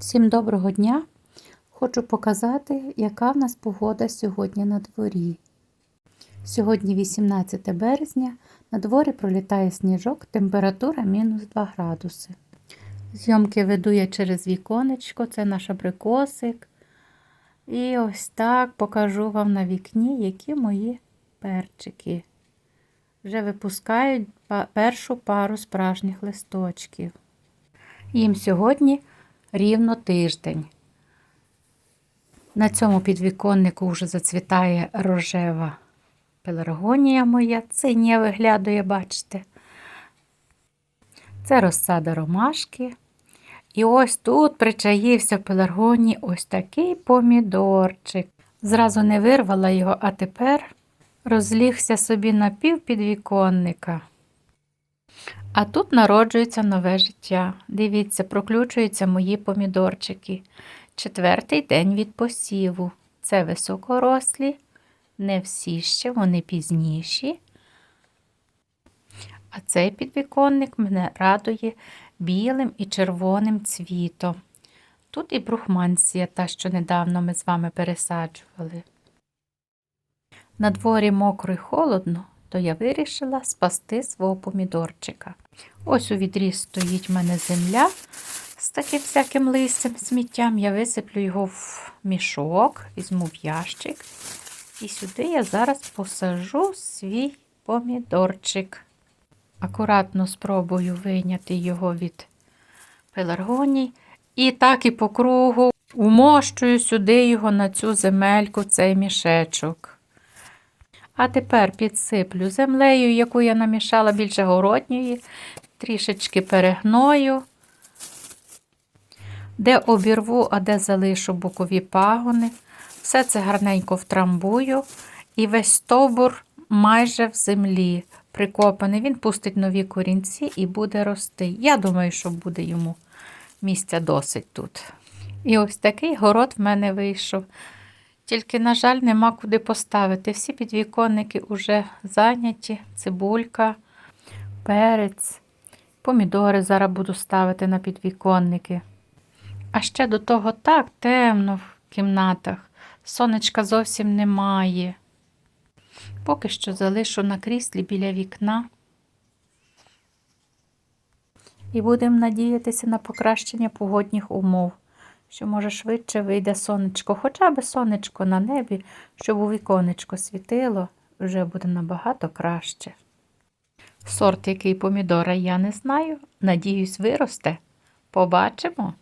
Всім доброго дня! Хочу показати, яка в нас погода сьогодні на дворі. Сьогодні 18 березня, на дворі пролітає сніжок, температура мінус 2 градуси. Зйомки веду я через віконечко, це наш абрикосик. І ось так покажу вам на вікні, які мої перчики. Вже випускають першу пару справжніх листочків. Їм сьогодні рівно тиждень. На цьому підвіконнику вже зацвітає рожева пеларгонія моя, синя виглядає, бачите. Це розсада ромашки. І ось тут причаївся в пеларгонії ось такий помідорчик. Зразу не вирвала його, а тепер розлігся собі на пів підвіконника. А тут народжується нове життя. Дивіться, проключуються мої помідорчики. Четвертий день від посіву. Це високорослі, не всі ще, вони пізніші. А цей підвіконник мене радує білим і червоним цвітом. Тут і брухманція, та, що недавно ми з вами пересаджували. На дворі мокро й холодно, то я вирішила спасти свого помідорчика. Ось у відрі стоїть в мене земля з таким всяким листям, сміттям. Я висиплю його в мішок, візьму в ящик. І сюди я зараз посажу свій помідорчик. Акуратно спробую вийняти його від пеларгоній. І так і по кругу вмощую сюди його на цю земельку, цей мішечок. А тепер підсиплю землею, яку я намішала більше городньої, трішечки перегною, де обірву, а де залишу бокові пагони. Все це гарненько втрамбую, і весь стовбур майже в землі прикопаний. Він пустить нові корінці і буде рости. Я думаю, що буде йому місця досить тут. І ось такий город в мене вийшов. Тільки, на жаль, нема куди поставити. Всі підвіконники вже зайняті, цибулька, перець, помідори зараз буду ставити на підвіконники. А ще до того так темно в кімнатах. Сонечка зовсім немає. Поки що залишу на кріслі біля вікна. І будемо надіятися на покращення погодних умов, що, може, швидше вийде сонечко, хоча б сонечко на небі, щоб у віконечко світило, вже буде набагато краще. Сорт, який помідора, я не знаю. Надіюсь, виросте. Побачимо.